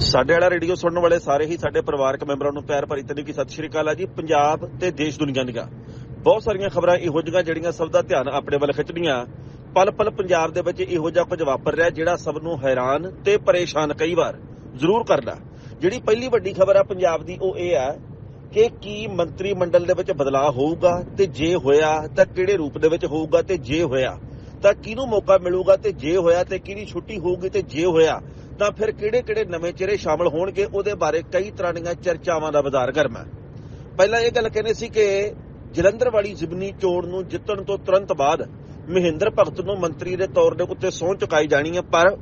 ਸਾਡੇ ਵਾਲਾ ਰੇਡੀਓ ਸੁਣਨ ਵਾਲੇ ਸਾਰੇ ਹੀ ਸਾਡੇ ਪਰਿਵਾਰਕ ਮੈਂਬਰਾਂ ਨੂੰ ਪਿਆਰ ਭਰੀ ਤਨੀ ਸਤਿ ਸ਼੍ਰੀ ਅਕਾਲ ਆ ਜੀ। ਪੰਜਾਬ ਤੇ ਦੇਸ਼ ਦੁਨੀਆ ਦੀਆਂ ਬਹੁਤ ਸਾਰੀਆਂ ਖਬਰਾਂ ਇਹੋ ਜਿਹੀਆਂ ਜਿਹੜੀਆਂ ਸਭ ਦਾ ਧਿਆਨ ਆਪਣੇ ਵੱਲ ਖਿੱਚਣੀਆਂ ਪਲ ਪਲ ਪੰਜਾਬ ਦੇ ਵਿੱਚ ਇਹੋ ਜਿਹਾ ਕੁਝ ਵਾਪਰ ਰਿਹਾ ਜਿਹੜਾ ਸਭ ਨੂੰ ਹੈਰਾਨ ਤੇ ਪਰੇਸ਼ਾਨ ਕਈ ਵਾਰ ਜ਼ਰੂਰ ਕਰਦਾ। ਜਿਹੜੀ ਪਹਿਲੀ ਵੱਡੀ ਖਬਰ ਆ ਪੰਜਾਬ ਦੀ ਉਹ ਇਹ ਆ ਕਿ ਕੀ ਮੰਤਰੀ ਮੰਡਲ ਦੇ ਵਿੱਚ ਬਦਲਾਅ ਹੋਊਗਾ ਤੇ ਜੇ ਹੋਇਆ ਤਾਂ ਕਿਹੜੇ ਰੂਪ ਦੇ ਵਿੱਚ ਹੋਊਗਾ ਤੇ ਜੇ ਹੋਇਆ ਤਾਂ ਕਿਹਨੂੰ ਮੌਕਾ ਮਿਲੂਗਾ ਤੇ ਜੇ ਹੋਇਆ ਤੇ ਕਿਹਦੀ ਛੁੱਟੀ ਹੋਊਗੀ ਤੇ ਜੇ ਹੋਇਆ ਤਾਂ ਫਿਰ ਕਿਹੜੇ-ਕਿਹੜੇ ਨਵੇਂ ਚਿਹਰੇ ਸ਼ਾਮਲ ਹੋਣਗੇ, ਉਹਦੇ ਬਾਰੇ ਕਈ ਤਰ੍ਹਾਂ ਦੀਆਂ ਚਰਚਾਵਾਂ ਦਾ ਬਾਜ਼ਾਰ ਗਰਮ ਹੈ। ਪਹਿਲਾਂ ਇਹ ਗੱਲ ਕਹਿੰਦੇ ਸੀ ਕਿ ਜਲੰਧਰ ਵਾਲੀ ਜ਼ਿਮਨੀ ਚੋਣ ਨੂੰ ਜਿੱਤਣ ਤੋਂ ਤੁਰੰਤ ਬਾਅਦ ਮਹਿੰਦਰ ਭਗਤ ਨੂੰ ਮੰਤਰੀ ਦੇ ਤੌਰ ਦੇ ਉੱਤੇ ਸਹੁੰ ਚੁਕਾਈ ਜਾਣੀ ਹੈ, ਪਰ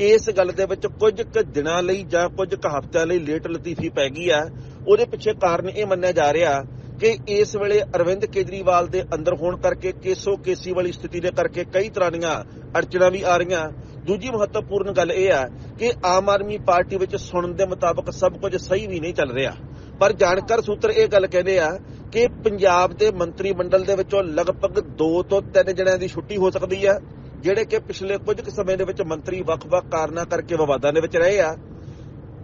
ਇਸ ਗੱਲ ਦੇ ਵਿੱਚ ਕੁਝ ਕੁ ਦਿਨਾਂ ਲਈ ਜਾਂ ਕੁਝ ਕੁ ਹਫ਼ਤਿਆਂ ਲਈ ਲੇਟ ਲਤੀਫੀ ਪੈ ਗਈ ਹੈ। ਉਹਦੇ ਪਿੱਛੇ ਕਾਰਨ ਇਹ ਮੰਨਿਆ ਜਾ ਰਿਹਾ ਕਿ ਇਸ ਵੇਲੇ ਅਰਵਿੰਦ ਕੇਜਰੀਵਾਲ ਦੇ ਅੰਦਰ ਹੋਣ ਕਰਕੇ, ਕੇਸੋ ਕੇਸੀ ਵਾਲੀ ਸਥਿਤੀ ਦੇ ਕਰਕੇ ਕਈ ਤਰ੍ਹਾਂ ਦੀਆਂ ਅੜਚਣਾਂ ਵੀ ਆ ਰਹੀਆਂ। ਦੂਜੀ ਮਹੱਤਵਪੂਰਨ ਗੱਲ ਇਹ ਆ ਕਿ ਆਮ ਆਦਮੀ ਪਾਰਟੀ ਵਿੱਚ ਸੁਣਨ ਦੇ ਮੁਤਾਬਕ ਸਭ ਕੁਝ ਸਹੀ ਵੀ ਨਹੀਂ ਚੱਲ ਰਿਹਾ। ਪਰ ਜਾਣਕਾਰ ਸੂਤਰ ਇਹ ਗੱਲ ਕਹਿੰਦੇ ਆ ਕਿ ਪੰਜਾਬ ਦੇ ਮੰਤਰੀ ਮੰਡਲ ਦੇ ਵਿੱਚੋਂ ਲਗਭਗ 2 ਤੋਂ 3 ਜਣਿਆਂ ਦੀ ਛੁੱਟੀ ਹੋ ਸਕਦੀ ਆ, ਜਿਹੜੇ ਕਿ ਪਿਛਲੇ ਕੁਝ ਕੁ ਸਮੇਂ ਦੇ ਵਿੱਚ ਮੰਤਰੀ ਵੱਖ-ਵੱਖ ਕਾਰਨਾਂ ਕਰਕੇ ਵਿਵਾਦਾਂ ਦੇ ਵਿੱਚ ਰਹੇ ਆ।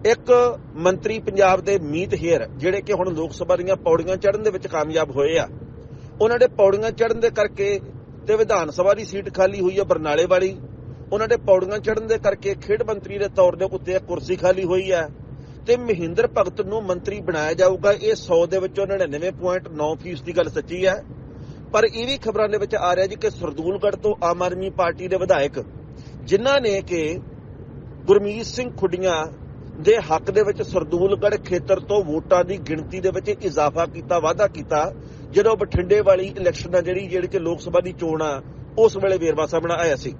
ਇੱਕ ਮੰਤਰੀ ਪੰਜਾਬ ਦੇ ਮੀਤ ਹੇਰ ਜਿਹੜੇ ਕਿ ਹੁਣ ਲੋਕ ਸਭਾ ਦੀਆਂ ਪੌੜੀਆਂ ਚੜ੍ਹਨ ਦੇ ਵਿੱਚ ਕਾਮਯਾਬ ਹੋਏ ਆ। ਉਹਨਾਂ ਦੇ ਪੌੜੀਆਂ ਚੜ੍ਹਨ ਦੇ ਕਰਕੇ ਤੇ ਵਿਧਾਨ ਸਭਾ ਦੀ ਸੀਟ ਖਾਲੀ ਹੋਈ ਹੈ ਬਰਨਾਲੇ ਵਾਲੀ। ਉਹਨਾਂ ਦੇ ਪੌੜੀਆਂ ਚੜਨ ਦੇ ਕਰਕੇ ਖੇਡ ਮੰਤਰੀ ਦੇ ਤੌਰ ਦੇ ਉੱਤੇ ਕੁਰਸੀ ਖਾਲੀ ਹੋਈ ਹੈ। ਤੇ ਮਹਿੰਦਰ ਭਗਤ ਨੂੰ ਮੰਤਰੀ ਬਣਾਇਆ ਜਾਊਗਾ, ਇਹ 100 ਦੇ ਵਿੱਚੋਂ 99.9% ਦੀ ਗੱਲ ਸੱਚੀ ਹੈ। ਪਰ ਇਹ ਵੀ ਖਬਰਾਂ ਦੇ ਵਿੱਚ ਆ ਰਿਹਾ ਜੀ ਕਿ ਸਰਦੂਲਗੜ ਤੋਂ ਆਮ ਆਦਮੀ ਪਾਰਟੀ ਦੇ ਵਿਧਾਇਕ, ਜਿਨ੍ਹਾਂ ਨੇ ਕਿ ਗੁਰਮੀਤ ਸਿੰਘ ਖੁੱਡੀਆਂ ਦੇ ਹੱਕ ਦੇ ਵਿੱਚ ਸਰਦੂਲਗੜ ਖੇਤਰ ਤੋਂ ਵੋਟਾਂ ਦੀ ਗਿਣਤੀ ਦੇ ਵਿੱਚ ਇਜ਼ਾਫਾ ਕੀਤਾ, ਵਾਅਦਾ ਕੀਤਾ, ਜਦੋਂ ਬਠਿੰਡੇ ਵਾਲੀ ਇਲੈਕਸ਼ਨ ਆ ਜਿਹੜੀ ਜਿਹੜੀ ਕਿ ਲੋਕ ਸਭਾ ਦੀ ਚੋਣ ਆ, ਉਸ ਵੇਲੇ ਵੇਰਵਾ ਸਾਹਮਣੇ ਆਇਆ ਸੀ।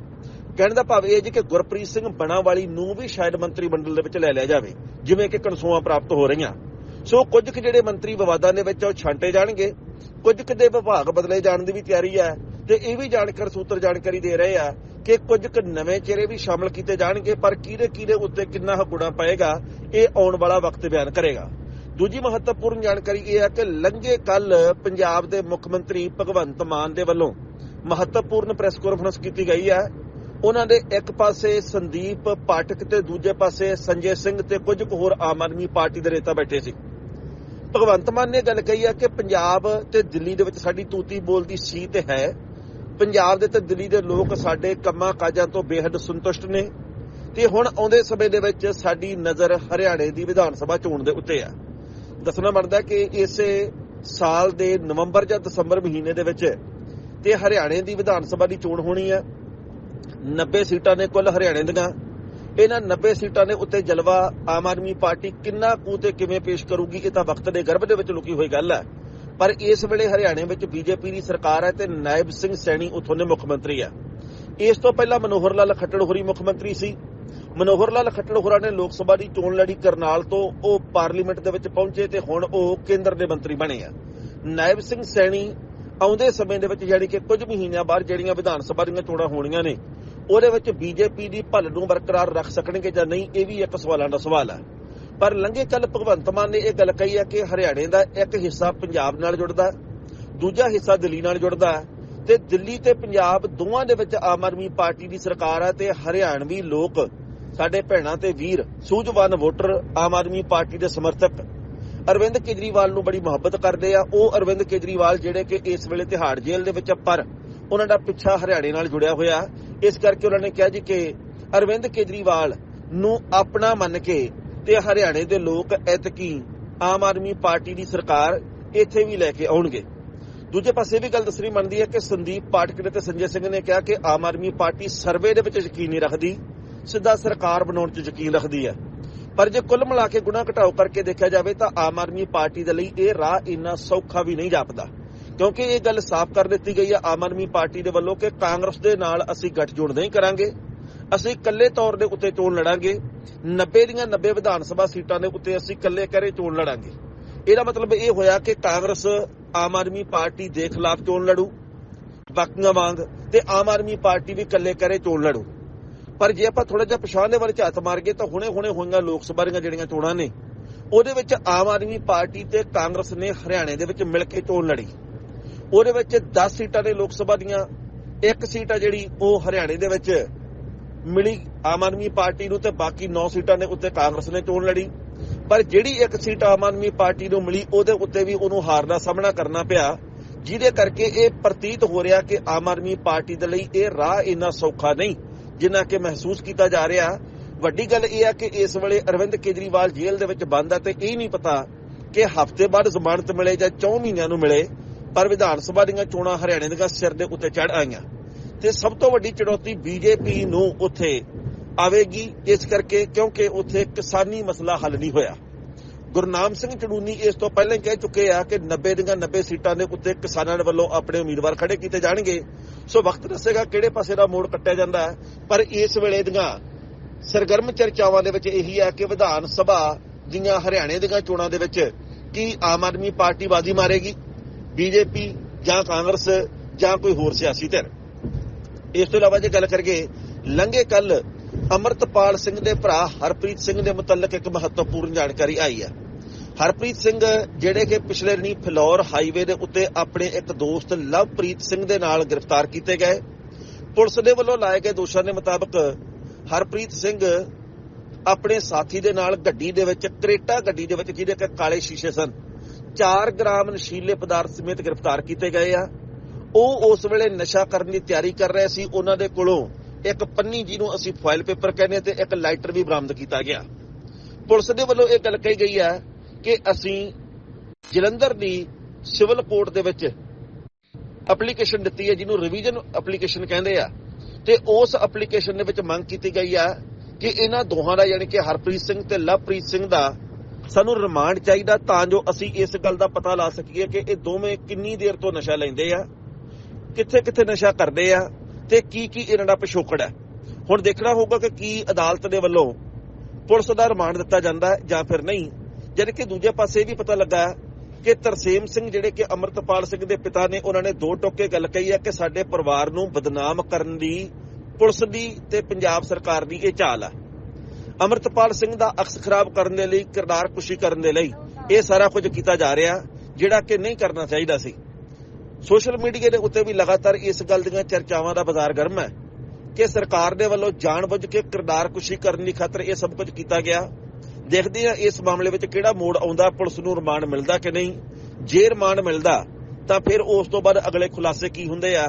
ਕਹਿਣ ਦਾ ਭਾਵ ਇਹ ਜੀ ਕਿ ਗੁਰਪ੍ਰੀਤ ਸਿੰਘ ਬਣਾਵਾਲੀ ਨੂੰ ਵੀ ਸ਼ਾਇਦ ਮੰਤਰੀ ਮੰਡਲ ਦੇ ਵਿੱਚ ਲੈ ਲਿਆ ਜਾਵੇ, ਜਿਵੇਂ ਕਿ ਕਨਸੂਆਂ ਪ੍ਰਾਪਤ ਹੋ ਰਹੀਆਂ। ਸੋ ਕੁਝ ਕੁ ਜਿਹੜੇ ਮੰਤਰੀ ਵਿਵਾਦਾਂ ਦੇ ਵਿੱਚ ਉਹ ਛਾਂਟੇ ਜਾਣਗੇ। ਕੁਝ ਕਿ ਦੇ ਵਿਭਾਗ ਬਦਲੇ ਜਾਣ ਦੀ ਵੀ ਤਿਆਰੀ ਹੈ ਤੇ ਇਹ ਵੀ ਜਾਣਕਾਰ ਸੂਤਰ ਜਾਣਕਾਰੀ ਦੇ ਰਹੇ ਆ ਕਿ ਕੁਝ ਕੁ ਨਵੇਂ ਚਿਹਰੇ ਵੀ ਸ਼ਾਮਲ ਕੀਤੇ ਜਾਣਗੇ, ਪਰ ਕਿਹਦੇ ਕਿਹਦੇ ਉੱਤੇ ਕਿੰਨਾ ਹਕੂੜਾ ਪਏਗਾ, ਇਹ ਆਉਣ ਵਾਲਾ ਵਕਤ ਬਿਆਨ ਕਰੇਗਾ। ਦੂਜੀ ਮਹੱਤਵਪੂਰਨ ਜਾਣਕਾਰੀ ਇਹ ਹੈ ਕਿ ਲੰਘੇ ਕੱਲ ਪੰਜਾਬ ਦੇ ਮੁੱਖ ਮੰਤਰੀ ਭਗਵੰਤ ਮਾਨ ਦੇ ਵੱਲੋਂ ਮਹੱਤਵਪੂਰਨ ਪ੍ਰੈਸ ਕਾਨਫਰੰਸ ਕੀਤੀ ਗਈ ਹੈ ਉਹਨਾਂ ਦੇ ਇੱਕ ਪਾਸੇ ਸੰਦੀਪ ਪਾਠਕ ਤੇ ਦੂਜੇ ਪਾਸੇ ਸੰਜੇ ਸਿੰਘ ਤੇ ਕੁਝ ਕੁ ਹੋਰ ਆਮ ਆਦਮੀ ਪਾਰਟੀ ਦੇ ਨੇਤਾ ਬੈਠੇ ਸੀ। ਭਗਵੰਤ ਮਾਨ ਨੇ ਗੱਲ ਕਹੀ ਹੈ ਕਿ ਪੰਜਾਬ ਤੇ ਦਿੱਲੀ ਦੇ ਵਿੱਚ ਸਾਡੀ ਤੂਤੀ ਬੋਲਦੀ ਸੀ ਤੇ ਹੈ। ਪੰਜਾਬ ਦੇ ਤੇ ਦਿੱਲੀ ਦੇ ਲੋਕ ਸਾਡੇ ਕੰਮਾਂ ਕਾਜਾਂ ਤੋਂ ਬੇਹੱਦ ਸੰਤੁਸ਼ਟ ਨੇ ਤੇ ਹੁਣ ਆਉਂਦੇ ਸਮੇਂ ਦੇ ਵਿੱਚ ਸਾਡੀ ਨਜ਼ਰ ਹਰਿਆਣੇ ਦੀ ਵਿਧਾਨ ਸਭਾ ਚੋਣ ਦੇ ਉੱਤੇ ਆ। ਦੱਸਣਾ ਬਣਦਾ ਕਿ ਇਸੇ ਸਾਲ ਦੇ ਨਵੰਬਰ ਜਾਂ ਦਸੰਬਰ ਮਹੀਨੇ ਦੇ ਵਿੱਚ ਤੇ ਹਰਿਆਣੇ ਦੀ ਵਿਧਾਨ ਸਭਾ ਦੀ ਚੋਣ ਹੋਣੀ ਹੈ 90 ਸੀਟਾਂ ਨੇ ਕੁੱਲ ਹਰਿਆਣੇ ਦੀਆਂ। ਇਹਨਾਂ 90 ਸੀਟਾਂ ਦੇ ਉੱਤੇ ਜਲਵਾ ਆਮ ਆਦਮੀ ਪਾਰਟੀ ਕਿੰਨਾ ਕੁ ਤੇ ਕਿਵੇਂ ਪੇਸ਼ ਕਰੂਗੀ, ਇਹ ਤਾਂ ਵਕਤ ਦੇ ਗਰਭ ਦੇ ਵਿੱਚ ਲੁਕੀ ਹੋਈ ਗੱਲ ਹੈ। ਪਰ ਇਸ ਵੇਲੇ ਹਰਿਆਣੇ ਵਿੱਚ ਬੀਜੇਪੀ ਦੀ ਸਰਕਾਰ ਹੈ ਤੇ ਨਾਇਬ ਸਿੰਘ ਸੈਣੀ ਉਥੋਂ ਦੇ ਮੁੱਖ ਮੰਤਰੀ ਆ ਇਸ ਤੋਂ ਪਹਿਲਾਂ ਮਨੋਹਰ ਲਾਲ ਖੱਟੜ ਹੋਰੀ ਮੁੱਖ ਮੰਤਰੀ ਸੀ। ਮਨੋਹਰ ਲਾਲ ਖੱਟੜ ਹੋਰਾਂ ਨੇ ਲੋਕ ਸਭਾ ਦੀ ਚੋਣ ਲੜੀ ਕਰਨਾਲ ਤੋਂ ਉਹ ਪਾਰਲੀਮੈਂਟ ਦੇ ਵਿੱਚ ਪਹੁੰਚੇ ਤੇ ਹੁਣ ਉਹ ਕੇਂਦਰ ਦੇ ਮੰਤਰੀ ਬਣੇ ਆ। ਨਾਇਬ ਸਿੰਘ ਸੈਣੀ ਆਉਂਦੇ ਸਮੇਂ ਦੇ ਵਿੱਚ ਯਾਨੀ ਕਿ ਕੁਝ ਮਹੀਨਿਆਂ ਬਾਅਦ ਜਿਹੜੀਆਂ ਵਿਧਾਨ ਸਭਾ ਦੀਆਂ ਚੋਣਾਂ ਹੋਣੀਆਂ ਨੇ, ਉਹਦੇ ਵਿੱਚ ਬੀਜੇਪੀ ਦੀ ਭੱਲ ਨੂੰ ਬਰਕਰਾਰ ਰੱਖ ਸਕਣਗੇ ਜਾਂ ਨਹੀਂ, ਇਹ ਵੀ ਇੱਕ ਸਵਾਲਾਂ ਦਾ ਸਵਾਲ ਹੈ। ਪਰ ਲੰਘੇ ਕੱਲ ਭਗਵੰਤ ਮਾਨ ਨੇ ਇਹ ਗੱਲ ਕਹੀ ਹੈ ਕਿ ਹਰਿਆਣੇ ਦਾ ਇੱਕ ਹਿੱਸਾ ਪੰਜਾਬ ਨਾਲ ਜੁੜਦਾ ਦੂਜਾ ਹਿੱਸਾ ਦਿੱਲੀ ਨਾਲ ਜੁੜਦਾ ਤੇ ਦਿੱਲੀ ਤੇ ਪੰਜਾਬ ਦੋਵਾਂ ਦੇ ਵਿੱਚ ਆਮ ਆਦਮੀ ਪਾਰਟੀ ਦੀ ਸਰਕਾਰ ਹੈ ਤੇ ਹਰਿਆਣਵੀ ਲੋਕ ਸਾਡੇ ਭੈਣਾਂ ਤੇ ਵੀਰ, ਸੂਝਵਾਨ ਵੋਟਰ ਆਮ ਆਦਮੀ ਪਾਰਟੀ ਦੇ ਸਮਰਥਕ ਅਰਵਿੰਦ ਕੇਜਰੀਵਾਲ ਨੂੰ ਬੜੀ ਮੁਹੱਬਤ ਕਰਦੇ ਆ। ਉਹ ਅਰਵਿੰਦ ਕੇਜਰੀਵਾਲ ਜਿਹੜੇ ਕਿ ਇਸ ਵੇਲੇ ਤਿਹਾੜ ਜੇਲ੍ਹ ਦੇ ਵਿੱਚ ਪਰ ਉਹਨਾਂ ਦਾ ਪਿੱਛਾ ਹਰਿਆਣੇ ਨਾਲ ਜੁੜਿਆ ਹੋਇਆ। ਇਸ ਕਰਕੇ ਉਹਨਾਂ ਨੇ ਕਿਹਾ ਜੀ ਕਿ ਅਰਵਿੰਦ ਕੇਜਰੀਵਾਲ ਨੂੰ ਆਪਣਾ ਮੰਨ ਕੇ ਤੇ ਹਰਿਆਣੇ ਦੇ ਲੋਕ ਐਤਕੀ ਆਮ ਆਦਮੀ ਪਾਰਟੀ ਦੀ ਸਰਕਾਰ ਇੱਥੇ ਵੀ ਲੈ ਕੇ ਆਉਣਗੇ। ਦੂਜੇ ਪਾਸੇ ਵੀ ਗੱਲ ਦੱਸਣੀ ਮੰਨਦੀ ਹੈ ਕਿ ਸੰਦੀਪ ਪਾਠਕ ਨੇ ਤੇ ਸੰਜੇ ਸਿੰਘ ਨੇ ਕਿਹਾ ਕਿ ਆਮ ਆਦਮੀ ਪਾਰਟੀ ਸਰਵੇ ਦੇ ਵਿੱਚ ਯਕੀਨ ਨਹੀਂ ਰੱਖਦੀ। ਸਿੱਧਾ ਸਰਕਾਰ ਬਣਾਉਣ 'ਚ ਯਕੀਨ ਰੱਖਦੀ ਹੈ। ਪਰ ਜੇ ਕੁੱਲ ਮਿਲਾ ਕੇ ਗੁਣਾ ਘਟਾਓ ਕਰਕੇ ਦੇਖਿਆ ਜਾਵੇ ਤਾਂ ਆਮ ਆਦਮੀ ਪਾਰਟੀ ਦੇ ਲਈ ਇਹ ਰਾਹ ਇੰਨਾ ਸੌਖਾ ਵੀ ਨਹੀਂ ਜਾਪਦਾ। ਕਿਉਂਕਿ ਇਹ ਗੱਲ ਸਾਫ਼ ਕਰ ਦਿੱਤੀ ਗਈ ਹੈ ਆਮ ਆਦਮੀ ਪਾਰਟੀ ਦੇ ਵੱਲੋਂ ਕਿ ਕਾਂਗਰਸ ਦੇ ਨਾਲ ਅਸੀਂ ਗੱਠਜੋੜ ਨਹੀਂ ਕਰਾਂਗੇ, ਅਸੀਂ ਇਕੱਲੇ ਤੌਰ ਦੇ ਉੱਤੇ ਚੋਣ ਲੜਾਂਗੇ 90 ਦੀਆਂ 90 ਵਿਧਾਨ ਸਭਾ ਸੀਟਾਂ ਦੇ ਉੱਤੇ ਅਸੀਂ ਇਕੱਲੇ ਕਰੇ ਚੋਣ ਲੜਾਂਗੇ। ਇਹਦਾ ਮਤਲਬ ਇਹ ਹੋਇਆ ਕਿ ਕਾਂਗਰਸ ਆਮ ਆਦਮੀ ਪਾਰਟੀ ਦੇ ਖਿਲਾਫ ਚੋਣ ਲੜੂ, ਬਾਕੀਆਂ ਵਾਂਗ, ਤੇ ਆਮ ਆਦਮੀ ਪਾਰਟੀ ਵੀ ਇਕੱਲੇ ਕਰੇ ਚੋਣ ਲੜੂ। ਪਰ ਜੇ ਆਪਾਂ ਥੋੜਾ ਜਿਹਾ ਪਛਾਣ ਦੇ ਵੱਲ ਚ ਮਾਰ ਗਏ ਤਾਂ ਹੁਣੇ-ਹੁਣੇ ਹੋਈਆਂ ਲੋਕ ਸਭਾ ਦੀਆਂ ਜਿਹੜੀਆਂ ਚੋਣਾਂ ਨੇ, ਉਹਦੇ ਵਿੱਚ ਆਮ ਆਦਮੀ ਪਾਰਟੀ ਤੇ ਕਾਂਗਰਸ ਨੇ ਹਰਿਆਣੇ ਦੇ ਵਿੱਚ ਮਿਲ ਕੇ ਚੋਣ ਲੜੀ। ਉਹਦੇ ਵਿੱਚ 10 ਸੀਟਾਂ ਨੇ ਲੋਕ ਸਭਾ ਦੀਆਂ, ਇੱਕ ਸੀਟ ਆ ਜਿਹੜੀ ਉਹ ਹਰਿਆਣੇ ਦੇ ਵਿੱਚ ਮਿਲੀ ਆਮ ਆਦਮੀ ਪਾਰਟੀ ਨੂੰ ਤੇ ਬਾਕੀ 9 ਸੀਟਾਂ ਦੇ ਉੱਤੇ ਕਾਂਗਰਸ ਨੇ ਚੋਣ ਲੜੀ। ਪਰ ਜਿਹੜੀ ਇੱਕ ਸੀਟ ਆਮ ਆਦਮੀ ਪਾਰਟੀ ਨੂੰ ਮਿਲੀ, ਉਹਦੇ ਉੱਤੇ ਵੀ ਉਹਨੂੰ ਹਾਰ ਦਾ ਸਾਹਮਣਾ ਕਰਨਾ ਪਿਆ, ਜਿਹਦੇ ਕਰਕੇ ਇਹ ਪ੍ਰਤੀਤ ਹੋ ਰਿਹਾ ਕਿ ਆਮ ਆਦਮੀ ਪਾਰਟੀ ਦੇ ਲਈ ਇਹ ਰਾਹ ਇੰਨਾ ਸੌਖਾ ਨਹੀਂ। ਜਿੰਨਾ ਕਿ ਮਹਿਸੂਸ ਕੀਤਾ ਜਾ ਰਿਹਾ, ਵੱਡੀ ਗੱਲ ਇਹ ਆ ਕਿ ਇਸ ਵੇਲੇ ਅਰਵਿੰਦ ਕੇਜਰੀਵਾਲ ਜੇਲ੍ਹ ਦੇ ਵਿੱਚ ਬੰਦ ਆ ਤੇ ਇਹ ਨਹੀਂ ਪਤਾ ਕਿ ਹਫ਼ਤੇ ਬਾਅਦ ਜ਼ਮਾਨਤ ਮਿਲੇ ਜਾਂ 4 ਮਹੀਨਿਆਂ ਨੂੰ ਮਿਲੇ, ਪਰ ਵਿਧਾਨ ਸਭਾ ਦੀਆਂ ਚੋਣਾਂ ਹਰਿਆਣੇ ਦੀਆਂ ਸਿਰ ਦੇ ਉੱਤੇ ਚੜ ਆਈਆਂ। ਤੇ ਸਭ ਤੋਂ ਵੱਡੀ ਚੁਣੌਤੀ ਬੀਜੇਪੀ ਨੂੰ ਉੱਥੇ ਆਵੇਗੀ, ਇਸ ਕਰਕੇ ਕਿਉਂਕਿ ਉੱਥੇ ਕਿਸਾਨੀ ਮਸਲਾ ਹੱਲ ਨਹੀਂ ਹੋਇਆ। ਗੁਰਨਾਮ ਸਿੰਘ ਚੜੂਨੀ ਇਸ ਤੋਂ ਪਹਿਲਾਂ ਕਹਿ ਚੁੱਕੇ ਆ ਕਿ 90 ਦੀਆਂ 90 ਸੀਟਾਂ ਦੇ ਉੱਤੇ ਕਿਸਾਨਾਂ ਵੱਲੋਂ ਆਪਣੇ ਉਮੀਦਵਾਰ ਖੜੇ ਕੀਤੇ ਜਾਣਗੇ। ਸੋ ਵਕਤ ਦੱਸੇਗਾ ਕਿਹੜੇ ਪਾਸੇ ਦਾ ਮੋੜ ਕੱਟਿਆ ਜਾਂਦਾ ਹੈ। ਪਰ ਇਸ ਵੇਲੇ ਦੀਆਂ ਸਰਗਰਮ ਚਰਚਾਵਾਂ ਦੇ ਵਿੱਚ ਇਹੀ ਹੈ ਕਿ ਵਿਧਾਨ ਸਭਾ ਦੀਆਂ ਹਰਿਆਣੇ ਦੀਆਂ ਚੋਣਾਂ ਦੇ ਵਿੱਚ ਕੀ ਆਮ ਆਦਮੀ ਪਾਰਟੀ ਬਾਜੀ ਮਾਰੇਗੀ? ਬੀਜੇਪੀ ਜਾਂ ਕਾਂਗਰਸ ਜਾਂ ਕੋਈ ਹੋਰ ਸਿਆਸੀ ਧਿਰ? ਇਸ ਤੋਂ ਇਲਾਵਾ ਜੇ ਗੱਲ ਕਰੀਏ ਲੰਘੇ ਕੱਲ ਅਮਰਤਪਾਲ ਸਿੰਘ ਦੇ ਭਰਾ ਹਰਪ੍ਰੀਤ ਸਿੰਘ ਦੇ ਮੁਤਲਕ ਇੱਕ ਮਹੱਤਵਪੂਰਨ ਜਾਣਕਾਰੀ ਆਈ ਹੈ। ਹਰਪ੍ਰੀਤ ਸਿੰਘ, ਜਿਹੜੇ ਕਿ ਪਿਛਲੇ ਦਿਨੀ ਫਲੋਰ ਹਾਈਵੇ ਦੇ ਉੱਤੇ ਆਪਣੇ ਇੱਕ ਦੋਸਤ ਲਵਪ੍ਰੀਤ ਸਿੰਘ ਦੇ ਨਾਲ ਗ੍ਰਿਫਤਾਰ ਕੀਤੇ ਗਏ। ਪੁਲਿਸ ਦੇ ਵੱਲੋਂ ਲਾਏ ਗਏ ਦੋਸ਼ਾਂ ਦੇ ਮੁਤਾਬਕ ਹਰਪ੍ਰੀਤ ਸਿੰਘ ਆਪਣੇ ਸਾਥੀ ਦੇ ਨਾਲ ਗੱਡੀ ਦੇ ਵਿੱਚ, ਕਰੇਟਾ ਗੱਡੀ ਦੇ ਵਿੱਚ, ਜਿਹਦੇ ਕਿ ਕਾਲੇ ਸ਼ੀਸ਼ੇ ਸਨ 4 ਗ੍ਰਾਮ ਨਸ਼ੀਲੇ ਪਦਾਰਥ ਸਮੇਤ ਗ੍ਰਿਫਤਾਰ ਕੀਤੇ ਗਏ ਆ। ਉਹ ਉਸ ਵੇਲੇ ਨਸ਼ਾ ਕਰਨ ਦੀ ਤਿਆਰੀ ਕਰ ਰਹੇ ਸੀ। ਉਹਨਾਂ ਦੇ ਕੋਲੋਂ ਇੱਕ ਪੰਨੀ ਜਿਹਨੂੰ ਅਸੀਂ ਫਾਈਲ ਪੇਪਰ ਕਹਿੰਦੇ ਹਾਂ ਤੇ ਇੱਕ ਲਾਈਟਰ ਵੀ ਬਰਾਮਦ ਕੀਤਾ ਗਿਆ। ਪੁਲਿਸ ਦੇ ਵੱਲੋਂ ਇਹ ਗੱਲ ਕਹੀ ਗਈ ਹੈ ਕਿ ਅਸੀਂ ਜਲੰਧਰ ਦੀ ਸਿਵਲ ਕੋਰਟ ਦੇ ਵਿੱਚ ਐਪਲੀਕੇਸ਼ਨ ਦਿੱਤੀ ਹੈ, ਜਿਹਨੂੰ ਰਿਵੀਜ਼ਨ ਐਪਲੀਕੇਸ਼ਨ ਕਹਿੰਦੇ ਆ। ਤੇ ਉਸ ਐਪਲੀਕੇਸ਼ਨ ਦੇ ਵਿੱਚ ਮੰਗ ਕੀਤੀ ਗਈ ਆ ਕਿ ਇਹਨਾਂ ਦੋਹਾਂ ਦਾ, ਯਾਨੀ ਕਿ ਹਰਪ੍ਰੀਤ ਸਿੰਘ ਤੇ ਲਵਪ੍ਰੀਤ ਸਿੰਘ ਦਾ ਸਾਨੂੰ ਰਿਮਾਂਡ ਚਾਹੀਦਾ ਤਾਂ ਜੋ ਅਸੀਂ ਇਸ ਗੱਲ ਦਾ ਪਤਾ ਲਾ ਸਕੀਏ ਕਿ ਇਹ ਦੋਵੇਂ ਕਿੰਨੀ ਦੇਰ ਤੋਂ ਨਸ਼ਾ ਲੈਂਦੇ ਆ, ਕਿੱਥੇ ਕਿੱਥੇ ਨਸ਼ਾ ਕਰਦੇ ਆ ਤੇ ਕੀ ਕੀ ਇਹਨਾਂ ਦਾ ਪਿਛੋਕੜ ਹੈ ਹੁਣ ਦੇਖਣਾ ਹੋਊਗਾ ਕਿ ਕੀ ਅਦਾਲਤ ਦੇ ਵੱਲੋਂ ਪੁਲਿਸ ਦਾ ਰਿਮਾਂਡ ਦਿੱਤਾ ਜਾਂਦਾ ਹੈ ਜਾਂ ਫਿਰ ਨਹੀਂ। ਜਦ ਕਿ ਦੂਜੇ ਪਾਸੇ ਇਹ ਵੀ ਪਤਾ ਲੱਗਾ ਕਿ ਤਰਸੇਮ ਸਿੰਘ ਜਿਹੜੇ ਕਿ ਅਮਰਤਪਾਲ ਸਿੰਘ ਦੇ ਪਿਤਾ ਨੇ, ਉਹਨਾਂ ਨੇ ਦੋ ਟੋਕੇ ਗੱਲ ਕਹੀ ਹੈ ਕਿ ਸਾਡੇ ਪਰਿਵਾਰ ਨੂੰ ਬਦਨਾਮ ਕਰਨ ਦੀ, ਪੁਲਿਸ ਦੀ ਤੇ ਪੰਜਾਬ ਸਰਕਾਰ ਦੀ ਇਹ ਚਾਲ ਹੈ ਅਮਰਤਪਾਲ ਸਿੰਘ ਦਾ ਅਕਸ ਖਰਾਬ ਕਰਨ ਦੇ ਲਈ, ਕਿਰਦਾਰ ਕੁਸ਼ੀ ਕਰਨ ਦੇ ਲਈ ਇਹ ਸਾਰਾ ਕੁਝ ਕੀਤਾ ਜਾ ਰਿਹਾ, ਜਿਹੜਾ ਕਿ ਨਹੀਂ ਕਰਨਾ ਚਾਹੀਦਾ ਸੀ। ਸੋਸ਼ਲ ਮੀਡੀਆ ਦੇ ਉੱਤੇ ਵੀ ਲਗਾਤਾਰ ਇਸ ਗੱਲ ਦੀਆਂ ਚਰਚਾਵਾਂ ਦਾ ਬਾਜ਼ਾਰ ਗਰਮ ਹੈ ਕਿ ਸਰਕਾਰ ਦੇ ਵੱਲੋਂ ਜਾਣਬੁੱਝ ਕੇ ਕਿਰਦਾਰ ਕੁਸ਼ੀ ਕਰਨ ਦੀ ਖਾਤਰ ਇਹ ਸਭ ਕੁਝ ਕੀਤਾ ਗਿਆ। ਦੇਖਦੇ ਹਾਂ ਇਸ ਮਾਮਲੇ ਵਿੱਚ ਕਿਹੜਾ ਮੋੜ ਆਉਂਦਾ, ਪੁਲਿਸ ਨੂੰ ਰਿਮਾਂਡ ਮਿਲਦਾ ਕਿ ਨਹੀਂ। ਜੇ ਰਿਮਾਂਡ ਮਿਲਦਾ, ਤਾਂ ਫਿਰ ਉਸ ਤੋਂ ਬਾਅਦ ਅਗਲੇ ਖੁਲਾਸੇ ਕੀ ਹੁੰਦੇ ਆ?